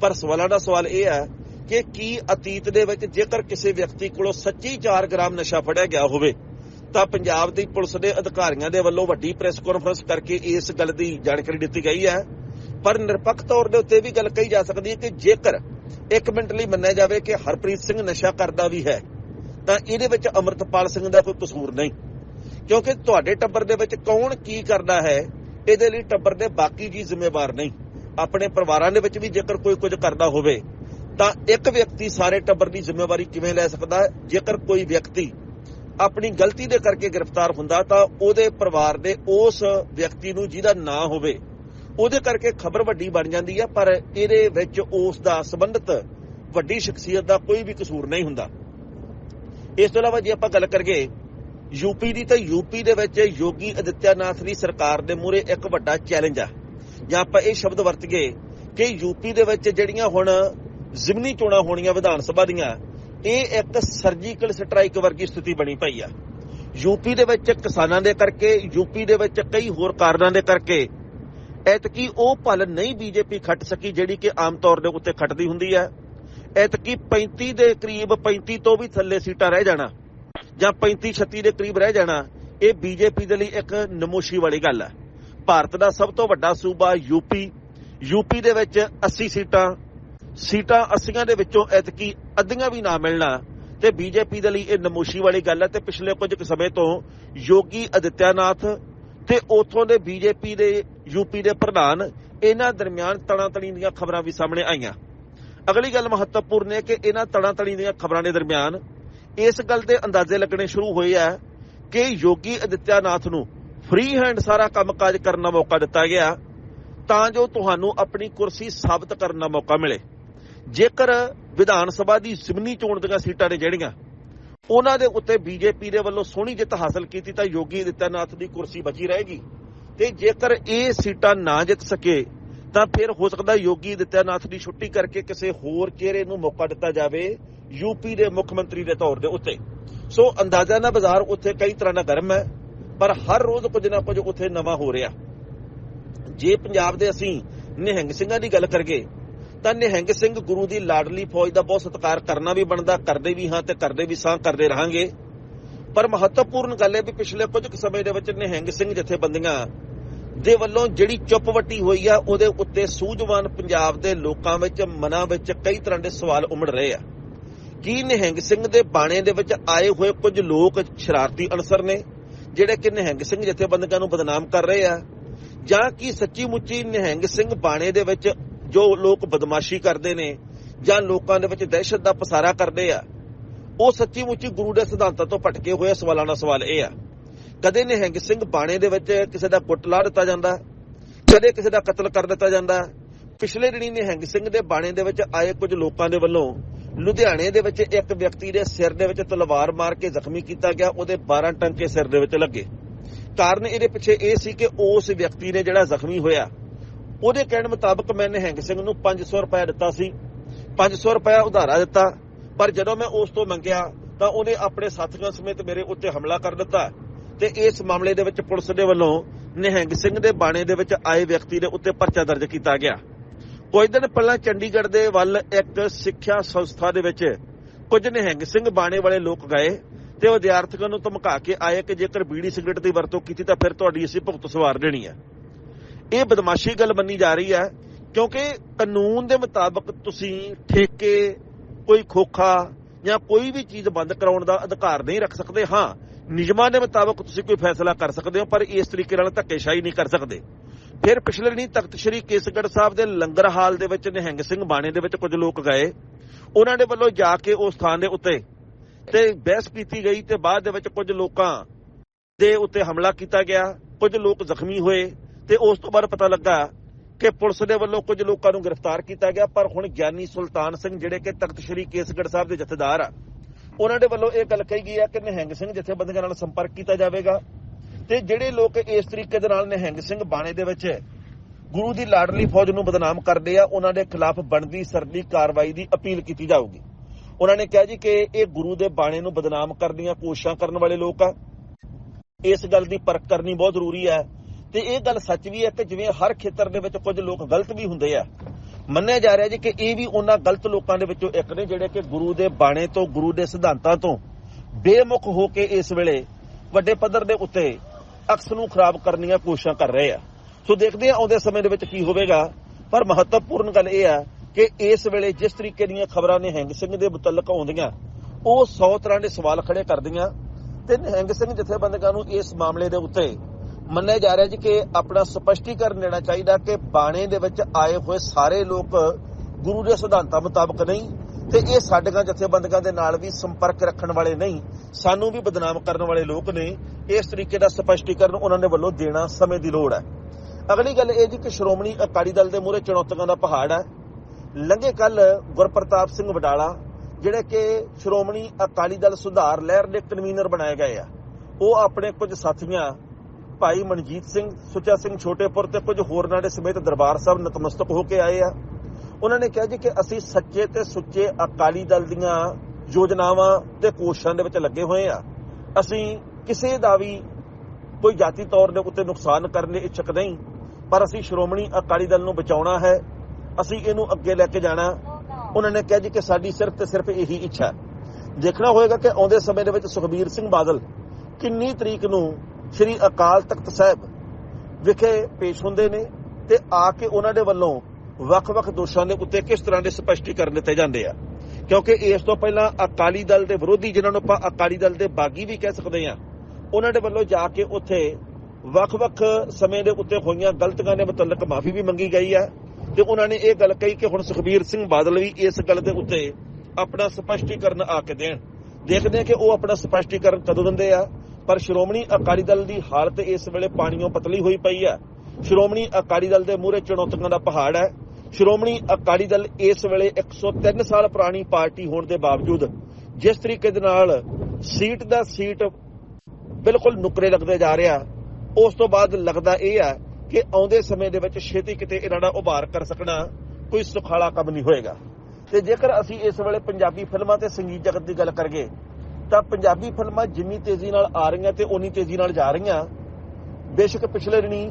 ਪਰ ਸਵਾਲਾਂ ਦਾ ਸਵਾਲ ਇਹ ਹੈ ਕਿ ਕੀ ਅਤੀਤ ਦੇ ਵਿੱਚ ਜੇਕਰ ਕਿਸੇ ਵਿਅਕਤੀ ਕੋਲੋਂ ਸੱਚੀ 4 ਗ੍ਰਾਮ ਨਸ਼ਾ ਫੜਿਆ ਗਿਆ ਹੋਵੇ, ਤਾਂ ਪੰਜਾਬ ਦੀ ਪੁਲਿਸ ਦੇ ਅਧਿਕਾਰੀਆਂ ਦੇ ਵੱਲੋਂ ਵੱਡੀ ਪ੍ਰੈਸ ਕਾਨਫਰੰਸ ਕਰਕੇ ਇਸ ਗੱਲ ਦੀ ਜਾਣਕਾਰੀ ਦਿੱਤੀ ਗਈ ਹੈ। ਪਰ ਨਿਰਪੱਖ ਤੌਰ ਦੇ ਉੱਤੇ ਵੀ ਗੱਲ ਕਹੀ ਜਾ ਸਕਦੀ ਹੈ ਕਿ ਜੇਕਰ ਇੱਕ ਮਿੰਟ ਲਈ ਮੰਨਿਆ ਜਾਵੇ ਕਿ ਹਰਪ੍ਰੀਤ ਸਿੰਘ ਨਸ਼ਾ ਕਰਦਾ ਵੀ ਹੈ ਤਾਂ ਇਹਦੇ ਵਿੱਚ ਅਮਰਤਪਾਲ ਸਿੰਘ ਦਾ ਕੋਈ ਕਸੂਰ ਨਹੀਂ। ਕਿਉਂਕਿ ਤੁਹਾਡੇ ਟੱਬਰ ਦੇ ਵਿੱਚ ਕੌਣ ਕੀ ਕਰਦਾ ਹੈ, ਇਹਦੇ ਲਈ ਟੱਬਰ ਦੇ ਬਾਕੀ ਜੀ ਜ਼ਿੰਮੇਵਾਰ ਨਹੀਂ। ਆਪਣੇ ਪਰਿਵਾਰਾਂ ਦੇ ਵਿੱਚ ਵੀ ਜੇਕਰ ਕੋਈ ਕੁਝ ਕਰਦਾ ਹੋਵੇ, ਤਾਂ ਇੱਕ ਵਿਅਕਤੀ ਸਾਰੇ ਟੱਬਰ ਦੀ ਜ਼ਿੰਮੇਵਾਰੀ ਕਿਵੇਂ ਲੈ ਸਕਦਾ ਜੇਕਰ ਕੋਈ ਵਿਅਕਤੀ ਆਪਣੀ ਗਲਤੀ ਦੇ ਕਰਕੇ ਗ੍ਰਿਫਤਾਰ ਹੁੰਦਾ, ਤਾਂ ਉਹਦੇ ਪਰਿਵਾਰ ਦੇ ਉਸ ਵਿਅਕਤੀ ਨੂੰ ਜਿਹਦਾ ਨਾਂ ਹੋਵੇ, ਉਹਦੇ ਕਰਕੇ ਖਬਰ ਵੱਡੀ ਬਣ ਜਾਂਦੀ ਹੈ, ਪਰ ਇਹਦੇ ਵਿੱਚ ਉਸ ਦਾ ਸੰਬੰਧਿਤ ਵੱਡੀ ਸ਼ਖਸੀਅਤ ਦਾ ਕੋਈ ਵੀ ਕਸੂਰ ਨਹੀਂ ਹੁੰਦਾ। ਇਸ ਤੋਂ ਇਲਾਵਾ ਜੇ ਆਪਾਂ ਗੱਲ ਕਰੀਏ ਯੂਪੀ ਦੀ, ਤਾਂ ਯੂਪੀ ਦੇ ਵਿੱਚ ਯੋਗੀ ਅਦਿੱਤਿਆਨਾਥ ਦੀ ਸਰਕਾਰ ਦੇ ਮੂਹਰੇ ਇੱਕ ਵੱਡਾ ਚੈਲੰਜ ਆ। ਜਾਂ ਆਪਾਂ ਇਹ ਸ਼ਬਦ ਵਰਤੀਏ ਕਿ ਯੂਪੀ ਦੇ ਵਿੱਚ ਜਿਹੜੀਆਂ ਹੁਣ ਜ਼ਿਮਨੀ ਚੋਣਾਂ ਹੋਣੀਆਂ ਵਿਧਾਨ ਸਭਾ ਦੀਆਂ, ਇਹ ਇੱਕ ਸਰਜੀਕਲ ਸਟ੍ਰਾਈਕ ਵਰਗੀ ਸਥਿਤੀ ਬਣੀ ਪਈ ਆ। ਯੂਪੀ ਦੇ ਵਿੱਚ ਕਿਸਾਨਾਂ ਦੇ ਕਰਕੇ, ਯੂਪੀ ਦੇ ਵਿੱਚ ਕਈ ਹੋਰ ਕਾਰਨਾਂ ਦੇ ਕਰਕੇ ਐਤਕੀ ਉਹ ਪਲ ਨਹੀਂ ਬੀਜੇਪੀ ਖੱਟ ਸਕੀ ਜਿਹੜੀ ਕਿ ਆਮ ਤੌਰ ਦੇ ਉੱਤੇ ਖੱਟਦੀ ਹੁੰਦੀ ਹੈ ਐਤਕੀ 35 ਦੇ ਕਰੀਬ 35 ਤੋਂ ਵੀ ਥੱਲੇ ਸੀਟਾਂ ਰਹਿ ਜਾਣਾ ਜਾਂ 35 36 ਦੇ ਕਰੀਬ ਰਹਿ ਜਾਣਾ, ਇਹ ਬੀਜੇਪੀ ਦੇ ਲਈ ਇੱਕ ਨਮੋਸ਼ੀ ਵਾਲੀ ਗੱਲ ਹੈ। ਭਾਰਤ ਦਾ ਸਭ ਤੋਂ ਵੱਡਾ ਸੂਬਾ ਯੂਪੀ ਯੂਪੀ ਦੇ ਵਿੱਚ 80 ਸੀਟਾਂ ਸੀਟਾਂ 80 ਦੇ ਵਿੱਚੋਂ ਐਤਕੀ ਅੱਧੀਆਂ ਵੀ ਨਾ ਮਿਲਣਾ ਤੇ ਬੀਜੇਪੀ ਦੇ ਲਈ ਇਹ ਨਮੋਸ਼ੀ ਵਾਲੀ ਗੱਲ ਹੈ ਤੇ ਪਿਛਲੇ ਕੁਝ ਕੁ ਸਮੇਂ ਤੋਂ ਯੋਗੀ ਅਦਿੱਤਿਆਨਾਥ ਤੇ ਉਥੋਂ ਦੇ ਬੀਜੇਪੀ ਦੇ, ਯੂਪੀ ਦੇ ਪ੍ਰਧਾਨ ਇਹਨਾਂ ਦਰਮਿਆਨ ਤਣਾ ਤਣੀ ਦੀਆਂ ਖਬਰਾਂ ਵੀ ਸਾਹਮਣੇ ਆਈਆਂ। ਅਗਲੀ ਗੱਲ ਮਹੱਤਵਪੂਰਨ ਹੈ ਕਿ ਇਹਨਾਂ ਤਣਾ ਤੜੀ ਦੀਆਂ ਖਬਰਾਂ ਦੇ ਦਰਮਿਆਨ ਇਸ ਗੱਲ ਦੇ ਅੰਦਾਜ਼ੇ ਲੱਗਣੇ ਸ਼ੁਰੂ ਹੋਏ ਆ ਕਿ ਯੋਗੀ ਅਦਿੱਤਿਆਨਾਥ ਨੂੰ ਫ੍ਰੀ ਹੈਂਡ ਸਾਰਾ ਕੰਮਕਾਜ ਕਰਨ ਦਾ ਮੌਕਾ ਦਿੱਤਾ ਗਿਆ ਤਾਂ ਜੋ ਤੁਹਾਨੂੰ ਆਪਣੀ ਕੁਰਸੀ ਸਾਬਤ ਕਰਨ ਦਾ ਮੌਕਾ ਮਿਲੇ। ਜੇਕਰ ਵਿਧਾਨ ਸਭਾ ਦੀ ਜ਼ਿਮਨੀ ਚੋਣ ਦੀਆਂ ਸੀਟਾਂ ਨੇ ਜਿਹੜੀਆਂ, ਉਹਨਾਂ ਦੇ ਉੱਤੇ ਬੀਜੇਪੀ ਦੇ ਵੱਲੋਂ ਸੋਹਣੀ ਜਿੱਤ ਹਾਸਲ ਕੀਤੀ ਤਾਂ ਯੋਗੀ ਅਦਿੱਤਿਆਨਾਥ ਦੀ ਕੁਰਸੀ ਬਚੀ ਰਹੇਗੀ ਤੇ ਜੇਕਰ ਇਹ ਸੀਟਾਂ ਨਾ ਜਿੱਤ ਸਕੇ ਤਾਂ ਫਿਰ ਹੋ ਸਕਦਾ ਯੋਗੀ ਦਿੱਤਿਆਨਾਥ ਦੀ ਛੁੱਟੀ ਕਰਕੇ ਕਿਸੇ ਹੋਰ ਚਿਹਰੇ ਨੂੰ ਮੌਕਾ ਦਿੱਤਾ ਜਾਵੇ ਯੂਪੀ ਦੇ ਮੁੱਖ ਮੰਤਰੀ ਦੇ ਤੌਰ ਦੇ ਉੱਤੇ। ਸੋ ਅੰਦਾਜ਼ਾ ਨਾ ਬਾਜ਼ਾਰ ਉੱਥੇ ਕਈ ਤਰ੍ਹਾਂ ਦਾ ਗਰਮ ਹੈ, ਪਰ ਹਰ ਰੋਜ਼ ਕੁਝ ਨਾ ਕੁਝ ਉੱਥੇ ਨਵਾਂ ਹੋ ਰਿਹਾ। ਜੇ ਪੰਜਾਬ ਦੇ ਅਸੀਂ ਨਿਹੰਗ ਸਿੰਘਾਂ ਦੀ ਗੱਲ ਕਰਗੇ ਤਾਂ ਨਿਹੰਗ ਸਿੰਘ ਗੁਰੂ ਦੀ ਲਾਡਲੀ ਫੌਜ ਦਾ ਬਹੁਤ ਸਤਿਕਾਰ ਕਰਨਾ ਵੀ ਬਣਦਾ, ਕਰਦੇ ਵੀ ਹਾਂ ਤੇ ਕਰਦੇ ਵੀ ਸਾਂ, ਕਰਦੇ ਰਹਾਂਗੇ। ਪਰ ਮਹੱਤਵਪੂਰਨ ਗੱਲ ਹੈ ਵੀ ਪਿਛਲੇ ਕੁਝ ਕੁ ਸਮੇਂ ਦੇ ਵਿੱਚ ਨਿਹੰਗ ਸਿੰਘ ਜਥੇਬੰਦੀਆਂ ਦੇ ਵੱਲੋਂ ਜਿਹੜੀ ਚੁੱਪ ਵੱਟੀ ਹੋਈ ਆ, ਉਹਦੇ ਉੱਤੇ ਸੂਝਵਾਨ ਪੰਜਾਬ ਦੇ ਲੋਕਾਂ ਵਿੱਚ, ਮਨਾਂ ਵਿੱਚ ਕਈ ਤਰ੍ਹਾਂ ਦੇ ਸਵਾਲ ਉਮੜ ਰਹੇ ਆ। ਕੀ ਨਿਹੰਗ ਸਿੰਘ ਦੇ ਬਾਣੇ ਦੇ ਵਿੱਚ ਆਏ ਹੋਏ ਕੁਝ ਲੋਕ ਸ਼ਰਾਰਤੀ ਅਨਸਰ ਨੇ, ਜਿਹੜੇ ਕਿ ਨਿਹੰਗ ਸਿੰਘ ਜਥੇਬੰਦੀਆਂ ਨੂੰ ਬਦਨਾਮ ਕਰ ਰਹੇ ਆ? ਜਾਂ ਕੀ ਸੱਚੀ ਮੁੱਚੀ ਨਿਹੰਗ ਸਿੰਘ ਬਾਣੇ ਦੇ ਵਿੱਚ ਜੋ ਲੋਕ ਬਦਮਾਸ਼ੀ ਕਰਦੇ ਨੇ, ਜਾਂ ਲੋਕਾਂ ਦੇ ਵਿੱਚ ਦਹਿਸ਼ਤ ਦਾ ਪਸਾਰਾ ਕਰਦੇ ਆ? ਉਹ ਸੱਚੀ ਮੁੱਚੀ ਗੁਰੂ ਦੇ ਸਿਧਾਂਤਾਂ ਤੋਂ ਭਟਕੇ ਹੋਏ ਸਵਾਲਾਂ ਦਾ ਸਵਾਲ ਇਹ ਆ। ਕਦੇ ਨਿਹੰਗ ਸਿੰਘ ਬਾਣੇ ਦੇ ਵਿੱਚ ਕਿਸੇ ਦਾ ਕੁੱਟ ਲਾ ਦਿੱਤਾ ਜਾਂਦਾ, ਕਦੇ ਕਿਸੇ ਦਾ ਕਤਲ ਕਰ ਦਿੱਤਾ ਜਾਂਦਾ। ਪਿਛਲੇ ਦਿਨੀ ਨਿਹੰਗ ਸਿੰਘ ਦੇ ਬਾਣੇ ਦੇ ਵਿੱਚ ਆਏ ਕੁਝ ਲੋਕਾਂ ਦੇ ਵੱਲੋਂ ਲੁਧਿਆਣੇ ਦੇ ਵਿੱਚ ਇੱਕ ਵਿਅਕਤੀ ਦੇ ਸਿਰ ਦੇ ਵਿੱਚ ਤਲਵਾਰ ਮਾਰ ਕੇ ਜ਼ਖਮੀ ਕੀਤਾ ਗਿਆ, ਉਹਦੇ 12 ਟੰਕੇ ਸਿਰ ਦੇ ਵਿੱਚ ਲੱਗੇ। ਕਾਰਨ ਇਹਦੇ ਪਿੱਛੇ ਇਹ ਸੀ ਕਿ ਉਸ ਵਿਅਕਤੀ ਨੇ ਜਿਹੜਾ ਜ਼ਖਮੀ ਹੋਇਆ, ਉਹਦੇ ਕਹਿਣ ਮੁਤਾਬਕ ਮੈਂ ਨਿਹੰਗ ਸਿੰਘ ਨੂੰ 500 ਰੁਪਏ ਦਿੱਤਾ ਸੀ। 500 ਰੁਪਏ ਉਧਾਰਾ ਦਿੱਤਾ, ਪਰ ਜਦੋਂ ਮੈਂ ਉਸ ਤੋਂ ਮੰਗਿਆ, ਤਾਂ ਉਹਨੇ ਆਪਣੇ ਸਾਥੀਆਂ ਸਮੇਤ ਮੇਰੇ ਉੱਤੇ ਹਮਲਾ ਕਰ ਦਿੱਤਾ। ਤੇ ਇਸ ਮਾਮਲੇ ਦੇ ਵਿੱਚ ਪੁਲਿਸ ਦੇ ਵੱਲੋਂ ਨਿਹੰਗ ਸਿੰਘ ਦੇ ਬਾਣੇ ਦੇ ਵਿੱਚ ਆਏ ਵਿਅਕਤੀ ਦੇ ਉੱਤੇ ਪਰਚਾ ਦਰਜ ਕੀਤਾ ਗਿਆ। ਕੁਝ ਦਿਨ ਪਹਿਲਾਂ ਚੰਡੀਗੜ੍ਹ ਦੇ ਵੱਲ ਇੱਕ ਸਿੱਖਿਆ ਸੰਸਥਾ ਦੇ ਵਿੱਚ ਕੁਝ ਨਿਹੰਗ ਸਿੰਘ ਬਾਣੇ ਵਾਲੇ ਲੋਕ ਗਏ ਤੇ ਵਿਦਿਆਰਥੀਆਂ ਨੂੰ ਧਮਕਾ ਕੇ ਆਏ ਕਿ ਜੇਕਰ ਬੀੜੀ ਸਿਗਰਟ ਦੀ ਵਰਤੋਂ ਕੀਤੀ ਤਾਂ ਫਿਰ ਤੁਹਾਡੀ ਅਸੀਂ ਭੁਗਤ ਸਵਾਰ ਦੇਣੀ ਹੈ। ਇਹ ਬਦਮਾਸ਼ੀ ਗੱਲ ਮੰਨੀ ਜਾ ਰਹੀ ਹੈ ਕਿਉਂਕਿ ਕਾਨੂੰਨ ਦੇ ਮੁਤਾਬਕ ਤੁਸੀਂ ਠੇਕੇ, ਕੋਈ ਖੋਖਾ ਜਾਂ ਕੋਈ ਵੀ ਚੀਜ਼ ਬੰਦ ਕਰਾਉਣ ਦਾ ਅਧਿਕਾਰ ਨਹੀਂ ਰੱਖ ਸਕਦੇ। ਹਾਂ ਨਿਯਮਾਂ ਦੇ ਮੁਤਾਬਕ ਤੁਸੀਂ ਕੋਈ ਫੈਸਲਾ ਕਰ ਸਕਦੇ ਹੋ, ਪਰ ਇਸ ਤਰੀਕੇ ਨਾਲ ਧੱਕੇਸ਼ਾਹੀ ਨਹੀਂ ਕਰ ਸਕਦੇ। ਫਿਰ ਪਿਛਲੇ ਦਿਨੀ ਤਖਤ ਸ੍ਰੀ ਕੇਸਗੜ੍ਹ ਸਾਹਿਬ ਦੇ ਲੰਗਰ ਹਾਲ ਦੇ ਵਿੱਚ ਨਿਹੰਗ ਸਿੰਘ ਬਾਣੇ ਦੇ ਵਿੱਚ ਕੁਝ ਲੋਕ ਗਏ। ਉਹਨਾਂ ਦੇ ਵੱਲੋਂ ਜਾ ਕੇ ਉਸ ਥਾਂ ਦੇ ਉੱਤੇ ਤੇ ਬਹਿਸ ਕੀਤੀ ਗਈ ਤੇ ਬਾਅਦ ਦੇ ਵਿੱਚ ਕੁਝ ਲੋਕਾਂ ਦੇ ਉੱਤੇ ਹਮਲਾ ਕੀਤਾ ਗਿਆ। ਕੁਝ ਲੋਕ ਜ਼ਖਮੀ ਹੋਏ ਤੇ ਉਸ ਤੋਂ ਬਾਅਦ ਪਤਾ ਲੱਗਾ ਕਿ ਪੁਲਿਸ ਦੇ ਵੱਲੋਂ ਕੁਝ ਲੋਕਾਂ ਨੂੰ ਗ੍ਰਿਫਤਾਰ ਕੀਤਾ ਗਿਆ, ਪਰ ਹੁਣ ਗਿਆਨੀ ਸੁਲਤਾਨ ਸਿੰਘ ਜਿਹੜੇ ਕਿ ਤਖਤ ਸ੍ਰੀ ਕੇਸਗੜ ਸਾਹਿਬ ਦੇ ਜਥੇਦਾਰ ਆ ਉਹਨਾਂ ਦੇ ਵੱਲੋਂ ਇਹ ਗੱਲ ਕਹੀ ਗਈ ਹੈ ਕਿ ਨਿਹੰਗ ਸਿੰਘ ਜਥੇਬੰਦੀਆਂ ਨਾਲ ਸੰਪਰਕ ਕੀਤਾ ਜਾਵੇਗਾ ਤੇ ਜਿਹੜੇ ਲੋਕ ਇਸ ਤਰੀਕੇ ਦੇ ਨਾਲ ਨਿਹੰਗ ਸਿੰਘ ਬਾਣੇ ਦੇ ਵਿੱਚ ਗੁਰੂ ਦੀ ਲਾਡਲੀ ਫੌਜ ਨੂੰ ਬਦਨਾਮ ਕਰਦੇ ਆ, ਉਹਨਾਂ ਦੇ ਖਿਲਾਫ ਬਣਦੀ ਸਰਦੀ ਕਾਰਵਾਈ ਦੀ ਅਪੀਲ ਕੀਤੀ ਜਾਊਗੀ। ਉਹਨਾਂ ਨੇ ਕਿਹਾ ਜੀ ਕਿ ਇਹ ਗੁਰੂ ਦੇ ਬਾਣੇ ਨੂੰ ਬਦਨਾਮ ਕਰਨ ਦੀਆਂ ਕੋਸ਼ਿਸ਼ਾਂ ਕਰਨ ਵਾਲੇ ਲੋਕ ਆ। ਇਸ ਗੱਲ ਦੀ ਪਰਖ ਕਰਨੀ ਬਹੁਤ ਜ਼ਰੂਰੀ ਹੈ। ਤੇ ਇਹ ਗੱਲ ਸੱਚ ਵੀ ਹੈ ਕਿ ਜਿਵੇਂ ਹਰ ਖੇਤਰ ਦੇ ਵਿੱਚ ਕੁਝ ਲੋਕ ਗਲਤ ਵੀ ਹੁੰਦੇ ਆ ਮੰਨਿਆ ਜਾ ਰਿਹਾ ਜੀ ਕਿ ਇਹ ਵੀ ਉਹਨਾਂ ਗਲਤ ਲੋਕਾਂ ਦੇ ਵਿੱਚੋਂ ਇੱਕ ਨੇ ਜਿਹੜੇ ਕਿ ਗੁਰੂ ਦੇ ਬਾਣੇ ਤੋਂ, ਗੁਰੂ ਦੇ ਸਿਧਾਂਤਾਂ ਤੋਂ ਬੇਮੁਖ ਹੋ ਕੇ ਇਸ ਵੇਲੇ ਵੱਡੇ ਪੱਧਰ ਦੇ ਉੱਤੇ ਅਕਸ ਨੂੰ ਖਰਾਬ ਕਰਨ ਦੀਆਂ ਕੋਸ਼ਿਸ਼ਾਂ ਕਰ ਰਹੇ ਆ। ਸੋ ਦੇਖਦੇ ਆ ਆਉਂਦੇ ਸਮੇਂ ਦੇ ਵਿੱਚ ਕੀ ਹੋਵੇਗਾ। ਪਰ ਮਹੱਤਵਪੂਰਨ ਗੱਲ ਇਹ ਆ ਕਿ ਇਸ ਵੇਲੇ ਜਿਸ ਤਰੀਕੇ ਦੀਆਂ ਖਬਰਾਂ ਨਿਹੰਗ ਸਿੰਘ ਦੇ ਮੁਤਲਕ ਆਉਂਦੀਆਂ, ਉਹ 100 ਤਰ੍ਹਾਂ ਦੇ ਸਵਾਲ ਖੜੇ ਕਰਦੀਆਂ। ਤੇ ਨਿਹੰਗ ਸਿੰਘ ਜਥੇਬੰਦੀਆਂ ਨੂੰ ਇਸ ਮਾਮਲੇ ਦੇ ਉੱਤੇ ਮੰਨਿਆ ਜਾ ਰਿਹਾ ਜੀ ਕਿ ਆਪਣਾ ਸਪਸ਼ਟੀਕਰਨ ਦੇਣਾ ਚਾਹੀਦਾ ਕਿ ਬਾਣੇ ਦੇ ਵਿੱਚ ਆਏ ਹੋਏ ਸਾਰੇ ਲੋਕ ਗੁਰੂ ਦੇ ਸਿਧਾਂਤਾਂ ਮੁਤਾਬਕ ਨਹੀਂ ਤੇ ਇਹ ਸਾਡੀਆਂ ਜਥੇਬੰਦੀਆਂ ਦੇ ਨਾਲ ਵੀ ਸੰਪਰਕ ਰੱਖਣ ਵਾਲੇ ਨਹੀਂ, ਸਾਨੂੰ ਵੀ ਬਦਨਾਮ ਕਰਨ ਵਾਲੇ ਲੋਕ ਨੇ। ਇਸ ਤਰੀਕੇ ਦਾ ਸਪਸ਼ਟੀਕਰਨ ਉਹਨਾਂ ਦੇ ਵੱਲੋਂ ਦੇਣਾ ਸਮੇਂ ਦੀ ਲੋੜ ਹੈ। ਅਗਲੀ ਗੱਲ ਇਹ ਜੀ ਕਿ ਸ਼੍ਰੋਮਣੀ ਅਕਾਲੀ ਦਲ ਦੇ ਮੂਹਰੇ ਚੁਣੌਤੀਆਂ ਦਾ ਪਹਾੜ ਹੈ। ਲੰਘੇ ਕੱਲ ਗੁਰਪ੍ਰਤਾਪ ਸਿੰਘ ਵਡਾਲਾ, ਜਿਹੜੇ ਕਿ ਸ਼੍ਰੋਮਣੀ ਅਕਾਲੀ ਦਲ ਸੁਧਾਰ ਲਹਿਰ ਦੇ ਕਨਵੀਨਰ ਬਣਾਏ ਗਏ ਆ, ਉਹ ਆਪਣੇ ਕੁਝ ਸਾਥੀਆਂ ਭਾਈ ਮਨਜੀਤ ਸਿੰਘ, ਸੁੱਚਾ ਸਿੰਘ ਛੋਟੇਪੁਰ ਤੇ ਕੁਝ ਹੋਰਨਾਂ ਦੇ ਸਮੇਤ ਦਰਬਾਰ ਸਾਹਿਬ ਨਤਮਸਤਕ ਹੋ ਕੇ ਆਏ ਆ। ਉਹਨਾਂ ਨੇ ਕਿਹਾ ਜੀ ਕਿ ਅਸੀਂ ਸੱਚੇ ਤੇ ਸੁੱਚੇ ਅਕਾਲੀ ਦਲ ਦੀਆਂ ਯੋਜਨਾਵਾਂ ਤੇ ਕੋਸ਼ਿਸ਼ਾਂ ਦੇ ਵਿੱਚ ਲੱਗੇ ਹੋਏ ਆ। ਅਸੀਂ ਕਿਸੇ ਦਾ ਵੀ ਕੋਈ ਜਾਤੀ ਤੌਰ ਦੇ ਉੱਤੇ ਨੁਕਸਾਨ ਕਰਨ ਦੇ ਇੱਛਕ ਨਹੀਂ, ਪਰ ਅਸੀਂ ਸ਼੍ਰੋਮਣੀ ਅਕਾਲੀ ਦਲ ਨੂੰ ਬਚਾਉਣਾ ਹੈ। ਅਸੀਂ ਇਹਨੂੰ ਅੱਗੇ ਲੈ ਕੇ ਜਾਣਾ। ਉਹਨਾਂ ਨੇ ਕਿਹਾ ਜੀ ਕਿ ਸਾਡੀ ਸਿਰਫ ਤੇ ਸਿਰਫ ਇਹੀ ਇੱਛਾ ਦੇਖਣਾ ਹੋਏਗਾ ਕਿ ਆਉਂਦੇ ਸਮੇਂ ਦੇ ਵਿੱਚ ਸੁਖਬੀਰ ਸਿੰਘ ਬਾਦਲ ਕਿੰਨੀ ਤਰੀਕ ਨੂੰ ਸ੍ਰੀ ਅਕਾਲ ਤਖਤ ਸਾਹਿਬ ਵਿਖੇ ਪੇਸ਼ ਹੁੰਦੇ ਨੇ ਤੇ ਆ ਕੇ ਉਹਨਾਂ ਦੇ ਵੱਲੋਂ ਵੱਖ-ਵੱਖ ਦੋਸ਼ਾਂ ਦੇ ਉੱਤੇ ਕਿਸ ਤਰ੍ਹਾਂ ਦੇ ਸਪਸ਼ਟੀਕਰਨ ਦਿੱਤੇ ਜਾਂਦੇ ਆ? ਕਿਉਂਕਿ ਇਸ ਤੋਂ ਪਹਿਲਾਂ ਅਕਾਲੀ ਦਲ ਦੇ ਵਿਰੋਧੀ ਜਿਨ੍ਹਾਂ ਨੂੰ ਆਪਾਂ ਅਕਾਲੀ ਦਲ ਦੇ ਬਾਗੀ ਵੀ ਕਹਿ ਸਕਦੇ ਆ ਉਹਨਾਂ ਦੇ ਵੱਲੋਂ ਜਾ ਕੇ ਉੱਥੇ ਵੱਖ-ਵੱਖ ਸਮੇਂ ਦੇ ਉੱਤੇ ਹੋਈਆਂ ਗਲਤੀਆਂ ਦੇ ਮੁਤਲਕ ਮਾਫੀ ਵੀ ਮੰਗੀ ਗਈ ਆ ਤੇ ਉਹਨਾਂ ਨੇ ਇਹ ਗੱਲ ਕਹੀ ਕਿ ਹੁਣ ਸੁਖਬੀਰ ਸਿੰਘ ਬਾਦਲ ਵੀ ਇਸ ਗੱਲ ਦੇ ਉੱਤੇ ਆਪਣਾ ਸਪਸ਼ਟੀਕਰਨ ਆ ਕੇ ਦੇਣ। ਦੇਖਦੇ ਆ ਕਿ ਉਹ ਆਪਣਾ ਸਪਸ਼ਟੀਕਰਨ ਕਦੋਂ ਦਿੰਦੇ ਆ। ਪਰ ਸ਼੍ਰੋਮਣੀ ਅਕਾਲੀ ਦਲ ਦੀ ਹਾਲਤ ਇਸ ਵੇਲੇ ਪਾਣੀੋਂ ਪਤਲੀ ਹੋਈ ਪਈ ਹੈ। ਸ਼੍ਰੋਮਣੀ ਅਕਾਲੀ ਦਲ ਦੇ ਮੂਹਰੇ ਚੁਣੌਤੀਆਂ ਦਾ ਪਹਾੜ ਹੈ। ਸ਼੍ਰੋਮਣੀ ਅਕਾਲੀ ਦਲ ਇਸ ਵੇਲੇ 103 ਸਾਲ ਪੁਰਾਣੀ ਪਾਰਟੀ ਹੋਣ ਦੇ ਬਾਵਜੂਦ ਜਿਸ ਤਰੀਕੇ ਦੇ ਨਾਲ ਸੀਟ ਦਾ ਸੀਟ ਬਿਲਕੁਲ ਨੁਕਰੇ ਲੱਗਦੇ ਜਾ ਰਿਹਾ, ਉਸ ਤੋਂ ਬਾਅਦ ਲੱਗਦਾ ਇਹ ਹੈ ਕਿ ਆਉਂਦੇ ਸਮੇਂ ਦੇ ਵਿੱਚ ਛੇਤੀ ਕਿਤੇ ਇਹਨਾਂ ਦਾ ਉਭਾਰ ਕਰ ਸਕਣਾ ਕੋਈ ਸੁਖਾਲਾ ਕੰਮ ਨਹੀਂ ਹੋਏਗਾ। ਤੇ ਜੇਕਰ ਅਸੀਂ ਇਸ ਵੇਲੇ ਪੰਜਾਬੀ ਫਿਲਮਾਂ ਤੇ ਸੰਗੀਤ ਜਗਤ ਦੀ ਗੱਲ ਕਰੀਏ ਤਾਂ ਪੰਜਾਬੀ ਫਿਲਮਾਂ ਜਿੰਨੀ ਤੇਜ਼ੀ ਨਾਲ ਆ ਰਹੀਆਂ ਤੇ ਉਨੀ ਤੇਜ਼ੀ ਨਾਲ ਜਾ ਰਹੀਆਂ। ਬੇਸ਼ੱਕ ਪਿਛਲੇ ਦਿਨੀ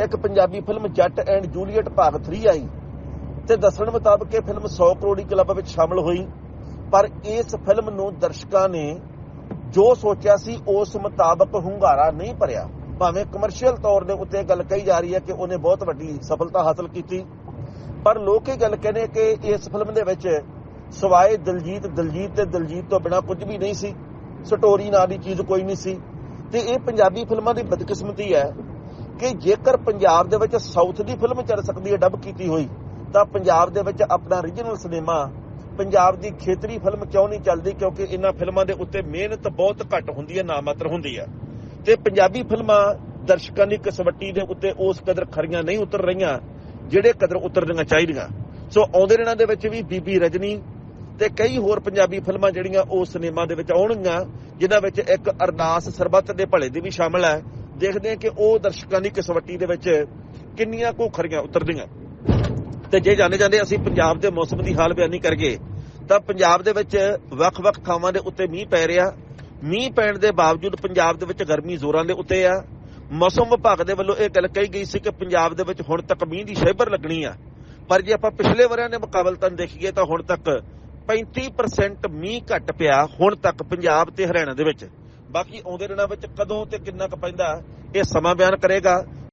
ਇੱਕ Punjabi film Jatt and Juliet ਭਾਗ 3 ਆਈ ਤੇ ਦੱਸਣ ਮੁਤਾਬਕ ਇਹ ਫਿਲਮ 100 ਕਰੋੜੀ ਕਲੱਬ ਵਿੱਚ ਸ਼ਾਮਲ ਹੋਈ। ਪਰ ਇਸ ਫਿਲਮ ਨੂੰ ਦਰਸ਼ਕਾਂ ਨੇ ਜੋ ਸੋਚਿਆ ਸੀ, ਉਸ ਮੁਤਾਬਕ ਹੁੰਗਾਰਾ ਨਹੀਂ ਭਰਿਆ। ਭਾਵੇਂ ਕਮਰਸ਼ੀਅਲ ਤੌਰ ਦੇ ਉੱਤੇ ਗੱਲ ਕਹੀ ਜਾ ਰਹੀ ਹੈ ਕਿ ਉਹਨੇ ਬਹੁਤ ਵੱਡੀ ਸਫਲਤਾ ਹਾਸਲ ਕੀਤੀ। ਪਰ ਲੋਕ ਇਹ ਗੱਲ ਕਹਿੰਦੇ ਕਿ ਇਸ ਫਿਲਮ ਦੇ ਵਿੱਚ ਸਵਾਏ ਦਿਲਜੀਤ ਦਿਲਜੀਤ ਤੇ ਦਿਲਜੀਤ ਤੋਂ ਬਿਨਾ ਕੁਝ ਵੀ ਨਹੀਂ ਸੀ। ਸਟੋਰੀ ਨਾਂ ਦੀ ਚੀਜ਼ ਕੋਈ ਨਹੀਂ ਸੀ। ਤੇ ਇਹ ਪੰਜਾਬੀ ਫਿਲਮਾਂ ਦੀ ਬਦਕਿਸਮਤੀ ਹੈ ਕਿ ਜੇਕਰ ਪੰਜਾਬ ਦੇ ਵਿੱਚ ਸਾਊਥ ਦੀ ਫਿਲਮ ਚੱਲ ਸਕਦੀ ਹੈ, ਡੱਬ ਕੀਤੀ ਹੋਈ, ਤਾਂ ਪੰਜਾਬ ਦੇ ਵਿੱਚ ਆਪਣਾ ਰੀਜਨਲ ਸਿਨੇਮਾ ਪੰਜਾਬ ਦੀ ਖੇਤਰੀ ਫਿਲਮ ਕਿਉਂ ਨਹੀਂ ਚੱਲਦੀ? ਕਿਉਂਕਿ ਇਹਨਾਂ ਫਿਲਮਾਂ ਦੇ ਉੱਤੇ ਮਿਹਨਤ ਬਹੁਤ ਘੱਟ ਹੁੰਦੀ ਹੈ, ਨਾਮਾਤਰ ਹੁੰਦੀ ਹੈ। ਤੇ ਪੰਜਾਬੀ ਫਿਲਮਾਂ ਦਰਸ਼ਕਾਂ ਦੀ ਕਸਵੱਟੀ ਦੇ ਉੱਤੇ ਉਸ ਕਦਰ ਖਰੀਆਂ ਨਹੀਂ ਉਤਰ ਰਹੀਆਂ, ਜਿਹੜੇ ਕਦਰ ਉਤਰਨੀਆਂ ਚਾਹੀਦੀਆਂ। ਸੋ ਆਉਂਦੇ ਦਿਨਾਂ ਦੇ ਵਿੱਚ ਵੀ ਬੀਬੀ ਰਜਨੀ ਤੇ ਕਈ ਹੋਰ ਪੰਜਾਬੀ ਫਿਲਮਾਂ ਜਿਹੜੀਆਂ ਉਹ ਸਿਨੇਮਾ ਦੇ ਵਿੱਚ ਆਉਣਗੀਆਂ, ਜਿਨ੍ਹਾਂ ਵਿੱਚ ਇੱਕ ਅਰਦਾਸ ਸਰਬੱਤ ਦੇ ਭਲੇ ਦੀ ਵੀ ਸ਼ਾਮਲ ਹੈ। ਦੇਖਦੇ ਹਾਂ ਕਿ ਉਹ ਦਰਸ਼ਕਾਂ ਦੀ ਕਸਵੱਟੀ ਦੇ ਵਿੱਚ ਕਿੰਨੀਆਂ ਕੁ ਖਰੀਆਂ ਉਤਰਦੀਆਂ। ਤੇ ਜੇ ਜਾਣੇ ਜਾਂਦੇ ਅਸੀਂ ਪੰਜਾਬ ਦੇ ਮੌਸਮ ਦੀ ਹਾਲ ਬਿਆਨੀ ਕਰਗੇ ਤਾਂ ਪੰਜਾਬ ਦੇ ਵਿੱਚ ਵੱਖ-ਵੱਖ ਥਾਵਾਂ ਦੇ ਉੱਤੇ ਮੀਂਹ ਪੈ ਰਿਹਾ। ਮੀਂਹ ਪੈਣ ਦੇ ਬਾਵਜੂਦ ਪੰਜਾਬ ਦੇ ਵਿੱਚ ਗਰਮੀ ਜ਼ੋਰਾਂ ਦੇ ਉੱਤੇ ਆ। ਮੌਸਮ ਵਿਭਾਗ ਦੇ ਵੱਲੋਂ ਇਹ ਗੱਲ ਕਹੀ ਗਈ ਸੀ ਕਿ ਪੰਜਾਬ ਦੇ ਵਿੱਚ ਹੁਣ ਤੱਕ ਮੀਂਹ ਦੀ ਸ਼ਹਿਬਰ ਲੱਗਣੀ ਆ। ਪਰ ਜੇ ਆਪਾਂ ਪਿਛਲੇ ਵਰਿਆਂ ਦੇ ਮੁਕਾਬਲਤਨ ਦੇਖੀਏ ਤਾਂ ਹੁਣ ਤੱਕ 35% ਮੀਂਹ ਘੱਟ ਪਿਆ ਹੁਣ ਤੱਕ ਪੰਜਾਬ ਤੇ ਹਰਿਆਣਾ ਦੇ ਵਿੱਚ। ਬਾਕੀ ਆਉਂਦੇ ਦਿਨਾਂ ਵਿੱਚ ਕਦੋਂ ਤੇ ਕਿੰਨਾ ਕੁ ਪੈਂਦਾ, ਇਹ ਸਮਾਂ ਬਿਆਨ ਕਰੇਗਾ।